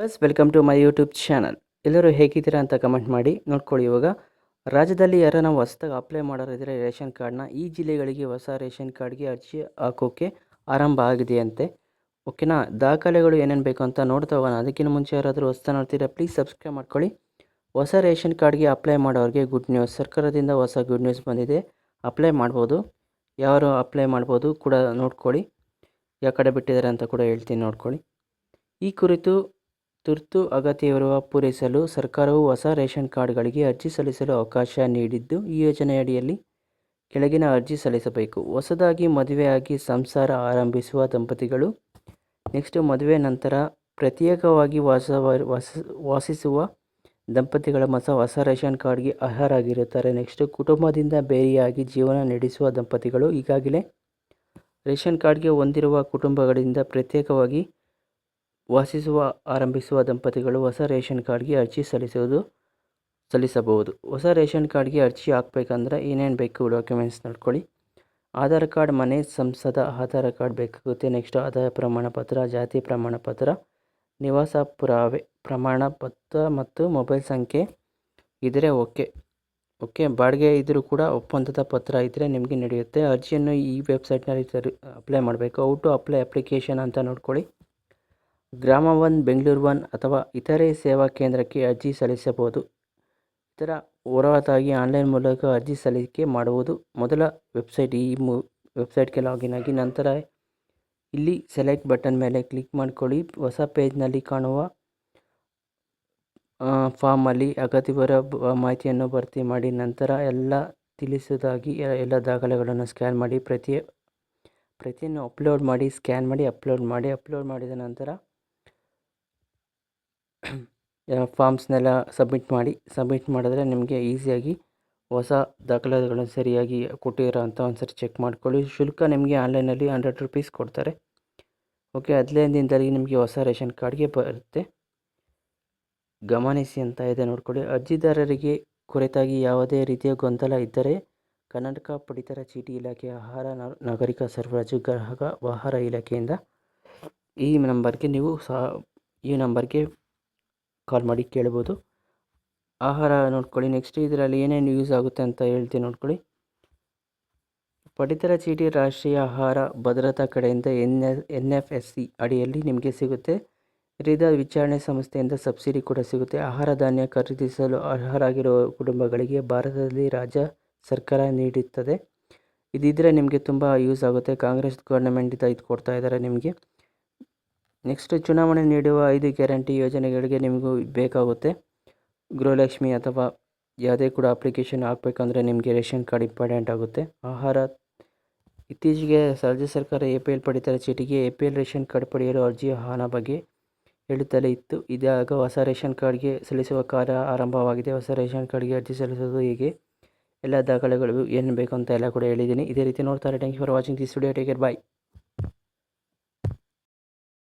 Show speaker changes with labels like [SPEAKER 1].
[SPEAKER 1] Bus welcome to my YouTube channel ಎಲ್ಲರೂ ಹೇಗಿದ್ದೀರಾ ಅಂತ ಕಮೆಂಟ್ ಮಾಡಿ. ನೋಡ್ಕೊಳ್ಳಿ ಇವಾಗ. ರಾಜ್ಯದಲ್ಲಿ ಯಾರೋ ನಾವು ಹೊಸ್ದಾಗಿ ಅಪ್ಲೈ ಮಾಡೋರಿದ್ರೆ ರೇಷನ್ ಕಾರ್ಡ್ನ ಈ ಜಿಲ್ಲೆಗಳಿಗೆ ಹೊಸ ರೇಷನ್ ಕಾರ್ಡ್ಗೆ ಅರ್ಜಿ ಹಾಕೋಕ್ಕೆ ಆರಂಭ ಆಗಿದೆಯಂತೆ. ಓಕೆನಾ ದಾಖಲೆಗಳು ಏನೇನು ಬೇಕು ಅಂತ ನೋಡ್ತಾ ಹೋಗೋಣ. ಅದಕ್ಕಿಂತ ಮುಂಚೆ ಯಾರಾದರೂ ಹೊಸ ನೋಡ್ತೀರಾ ಪ್ಲೀಸ್ ಸಬ್ಸ್ಕ್ರೈಬ್ ಮಾಡ್ಕೊಳ್ಳಿ. ಹೊಸ ರೇಷನ್ ಕಾರ್ಡ್ಗೆ ಅಪ್ಲೈ ಮಾಡೋರಿಗೆ ಗುಡ್ ನ್ಯೂಸ್ ಸರ್ಕಾರದಿಂದ ಹೊಸ ಗುಡ್ ನ್ಯೂಸ್ ಬಂದಿದೆ. ಅಪ್ಲೈ ಮಾಡ್ಬೋದು. ಯಾರು ಅಪ್ಲೈ ಮಾಡ್ಬೋದು ಕೂಡ ನೋಡ್ಕೊಳ್ಳಿ. ಯಾವ ಕಡೆ ಬಿಟ್ಟಿದ್ದಾರೆ ಅಂತ ಕೂಡ ಹೇಳ್ತೀನಿ ನೋಡ್ಕೊಳ್ಳಿ. ಈ ಕುರಿತು ತುರ್ತು ಅಗತ್ಯವಿರುವ ಪೂರೈಸಲು ಸರ್ಕಾರವು ಹೊಸ ರೇಷನ್ ಕಾರ್ಡ್ಗಳಿಗೆ ಅರ್ಜಿ ಸಲ್ಲಿಸಲು ಅವಕಾಶ ನೀಡಿದ್ದು, ಈ ಯೋಜನೆಯಡಿಯಲ್ಲಿ ಕೆಳಗಿನ ಅರ್ಜಿ ಸಲ್ಲಿಸಬೇಕು. ಹೊಸದಾಗಿ ಮದುವೆಯಾಗಿ ಸಂಸಾರ ಆರಂಭಿಸುವ ದಂಪತಿಗಳು ನೆಕ್ಸ್ಟ್ ಮದುವೆ ನಂತರ ಪ್ರತ್ಯೇಕವಾಗಿ ವಾಸ ವಾಸ, ವಾಸಿಸುವ ದಂಪತಿಗಳ ಮಸ ಹೊಸ ರೇಷನ್ ಕಾರ್ಡ್ಗೆ ಅರ್ಹರಾಗಿರುತ್ತಾರೆ. ನೆಕ್ಸ್ಟ್ ಕುಟುಂಬದಿಂದ ಬೇರೆಯಾಗಿ ಜೀವನ ನಡೆಸುವ ದಂಪತಿಗಳು ಈಗಾಗಲೇ ರೇಷನ್ ಕಾರ್ಡ್ಗೆ ಹೊಂದಿರುವ ಕುಟುಂಬಗಳಿಂದ ಪ್ರತ್ಯೇಕವಾಗಿ ವಾಸಿಸುವ, ಆರಂಭಿಸುವ ದಂಪತಿಗಳು ಹೊಸ ರೇಷನ್ ಕಾರ್ಡ್ಗೆ ಅರ್ಜಿ ಸಲ್ಲಿಸುವುದು ಸಲ್ಲಿಸಬಹುದು. ಹೊಸ ರೇಷನ್ ಕಾರ್ಡ್ಗೆ ಅರ್ಜಿ ಹಾಕ್ಬೇಕಂದ್ರೆ ಏನೇನು ಬೇಕು ಡಾಕ್ಯುಮೆಂಟ್ಸ್ ನೋಡ್ಕೊಳ್ಳಿ. ಆಧಾರ್ ಕಾರ್ಡ್, ಮನೆ, ಸಂಸದ ಆಧಾರ್ ಕಾರ್ಡ್ ಬೇಕಾಗುತ್ತೆ. ನೆಕ್ಸ್ಟ್ ಆದಾಯ ಪ್ರಮಾಣ ಪತ್ರ, ಜಾತಿ ಪ್ರಮಾಣ ಪತ್ರ, ನಿವಾಸ ಪುರಾವೆ ಪ್ರಮಾಣ ಪತ್ರ ಮತ್ತು ಮೊಬೈಲ್ ಸಂಖ್ಯೆ ಇದ್ದರೆ ಓಕೆ. ಓಕೆ? ಬಾಡಿಗೆ ಇದ್ದರೂ ಕೂಡ ಒಪ್ಪಂದದ ಪತ್ರ ಇದ್ದರೆ ನಿಮಗೆ ನಡೆಯುತ್ತೆ. ಅರ್ಜಿಯನ್ನು ಈ ವೆಬ್ಸೈಟ್ನಲ್ಲಿ ಸರಿ ಅಪ್ಲೈ ಮಾಡಬೇಕು. ಔಟ್ ಟು ಅಪ್ಲೈ ಅಪ್ಲಿಕೇಶನ್ ಅಂತ ನೋಡ್ಕೊಳ್ಳಿ. ಗ್ರಾಮ ಒನ್, ಬೆಂಗಳೂರು ಒನ್ ಅಥವಾ ಇತರೆ ಸೇವಾ ಕೇಂದ್ರಕ್ಕೆ ಅರ್ಜಿ ಸಲ್ಲಿಸಬಹುದು. ಇತರ ಹೊರತಾಗಿ ಆನ್ಲೈನ್ ಮೂಲಕ ಅರ್ಜಿ ಸಲ್ಲಿಕೆ ಮಾಡುವುದು ಮೊದಲ ವೆಬ್ಸೈಟ್. ಈ ಮು, ವೆಬ್ಸೈಟ್ಗೆ ಲಾಗಿನ್ ಆಗಿ ನಂತರ ಇಲ್ಲಿ ಸೆಲೆಕ್ಟ್ ಬಟನ್ ಮೇಲೆ ಕ್ಲಿಕ್ ಮಾಡಿಕೊಳ್ಳಿ. ಹೊಸ ಪೇಜ್ನಲ್ಲಿ ಕಾಣುವ ಫಾರ್ಮಲ್ಲಿ ಅಗತ್ಯವರ ಮಾಹಿತಿಯನ್ನು ಭರ್ತಿ ಮಾಡಿ ನಂತರ ಎಲ್ಲ ತಿಳಿಸೋದಾಗಿ ಎಲ್ಲ ದಾಖಲೆಗಳನ್ನು ಸ್ಕ್ಯಾನ್ ಮಾಡಿ. ಪ್ರತಿ ಪ್ರತಿಯನ್ನು ಅಪ್ಲೋಡ್ ಮಾಡಿ, ಸ್ಕ್ಯಾನ್ ಮಾಡಿ, ಅಪ್ಲೋಡ್ ಮಾಡಿ, ಅಪ್ಲೋಡ್ ಮಾಡಿದ ನಂತರ ಫಾರ್ಮ್ಸ್ನೆಲ್ಲ ಸಬ್ಮಿಟ್ ಮಾಡಿ, ಸಬ್ಮಿಟ್ ಮಾಡಿದ್ರೆ ನಿಮಗೆ ಈಸಿಯಾಗಿ ಹೊಸ ದಾಖಲೆಗಳನ್ನು ಸರಿಯಾಗಿ ಕೊಟ್ಟಿರೋ ಅಂತ ಒಂದ್ಸರಿ ಚೆಕ್ ಮಾಡ್ಕೊಳ್ಳಿ. ಶುಲ್ಕ ನಿಮಗೆ ಆನ್ಲೈನಲ್ಲಿ ಹಂಡ್ರೆಡ್ ರುಪೀಸ್ ಕೊಡ್ತಾರೆ. ಓಕೆ ಹದಿನೈದು ದಿನದಲ್ಲಿ ನಿಮಗೆ ಹೊಸ ರೇಷನ್ ಕಾರ್ಡ್ಗೆ ಬರುತ್ತೆ. ಗಮನಿಸಿ ಅಂತ ಇದೆ ನೋಡ್ಕೊಳ್ಳಿ. ಅರ್ಜಿದಾರರಿಗೆ ಕುರಿತಾಗಿ ಯಾವುದೇ ರೀತಿಯ ಗೊಂದಲ ಇದ್ದರೆ ಕರ್ನಾಟಕ ಪಡಿತರ ಚೀಟಿ ಇಲಾಖೆ ಆಹಾರ ನಾಗರಿಕ ಸರಬರಾಜು ಗ್ರಾಹಕ ವ್ಯವಹಾರ ಇಲಾಖೆಯಿಂದ ಈ ನಂಬರ್ಗೆ ನೀವು ಸಹ ಈ ನಂಬರ್ಗೆ ಕಾಲ್ ಮಾಡಿ ಕೇಳ್ಬೋದು. ಆಹಾರ ನೋಡ್ಕೊಳ್ಳಿ ನೆಕ್ಸ್ಟ್ ಇದರಲ್ಲಿ ಏನೇನು ಯೂಸ್ ಆಗುತ್ತೆ ಅಂತ ಹೇಳ್ತೀನಿ ನೋಡ್ಕೊಳ್ಳಿ. ಪಡಿತರ ಚೀಟಿ ರಾಷ್ಟ್ರೀಯ ಆಹಾರ ಭದ್ರತಾ ಕಡೆಯಿಂದ N N F S C ಅಡಿಯಲ್ಲಿ ನಿಮಗೆ ಸಿಗುತ್ತೆ. ವಿವಿಧ ವಿಚಾರಣೆ ಸಂಸ್ಥೆಯಿಂದ ಸಬ್ಸಿಡಿ ಕೂಡ ಸಿಗುತ್ತೆ. ಆಹಾರ ಧಾನ್ಯ ಖರೀದಿಸಲು ಅರ್ಹರಾಗಿರುವ ಕುಟುಂಬಗಳಿಗೆ ಭಾರತದಲ್ಲಿ ರಾಜ್ಯ ಸರ್ಕಾರ ನೀಡುತ್ತದೆ. ಇದಿದ್ದರೆ ನಿಮಗೆ ತುಂಬ ಯೂಸ್ ಆಗುತ್ತೆ. ಕಾಂಗ್ರೆಸ್ ಗೌರ್ಮೆಂಟಿಂದ ಇದು ಕೊಡ್ತಾ ಇದ್ದಾರೆ ನಿಮಗೆ. ನೆಕ್ಸ್ಟ್ ಚುನಾವಣೆ ನೀಡುವ ಐದು ಗ್ಯಾರಂಟಿ ಯೋಜನೆಗಳಿಗೆ ನಿಮಗೂ ಬೇಕಾಗುತ್ತೆ. ಗೃಹಲಕ್ಷ್ಮಿ ಅಥವಾ ಯಾವುದೇ ಕೂಡ ಅಪ್ಲಿಕೇಶನ್ ಹಾಕಬೇಕಂದ್ರೆ ನಿಮಗೆ ರೇಷನ್ ಕಾರ್ಡ್ ಇಂಪಾರ್ಟೆಂಟ್ ಆಗುತ್ತೆ. ಆಹಾರ, ಇತ್ತೀಚೆಗೆ ರಾಜ್ಯ ಸರ್ಕಾರ ಎ ಪಿ ಎಲ್ ಪಡಿತರ ಚೀಟಿಗೆ A P L ration card ಪಡೆಯಲು ಅರ್ಜಿ ಆಹ್ವಾನ ಬಗ್ಗೆ ಹೇಳುತ್ತಲೇ ಇತ್ತು. ಇದಾಗ ಹೊಸ ರೇಷನ್ ಕಾರ್ಡ್ಗೆ ಸಲ್ಲಿಸುವ ಕಾರ್ಯ ಆರಂಭವಾಗಿದೆ. ಹೊಸ ರೇಷನ್ ಕಾರ್ಡ್ಗೆ ಅರ್ಜಿ ಸಲ್ಲಿಸೋದು ಹೀಗೆ? ಎಲ್ಲ ದಾಖಲೆಗಳು ಏನು ಬೇಕು ಅಂತ ಎಲ್ಲ ಕೂಡ ಹೇಳಿದ್ದೀನಿ. ಇದೇ ರೀತಿ ನೋಡ್ತಾರೆ. Thank you for watching this video take care bye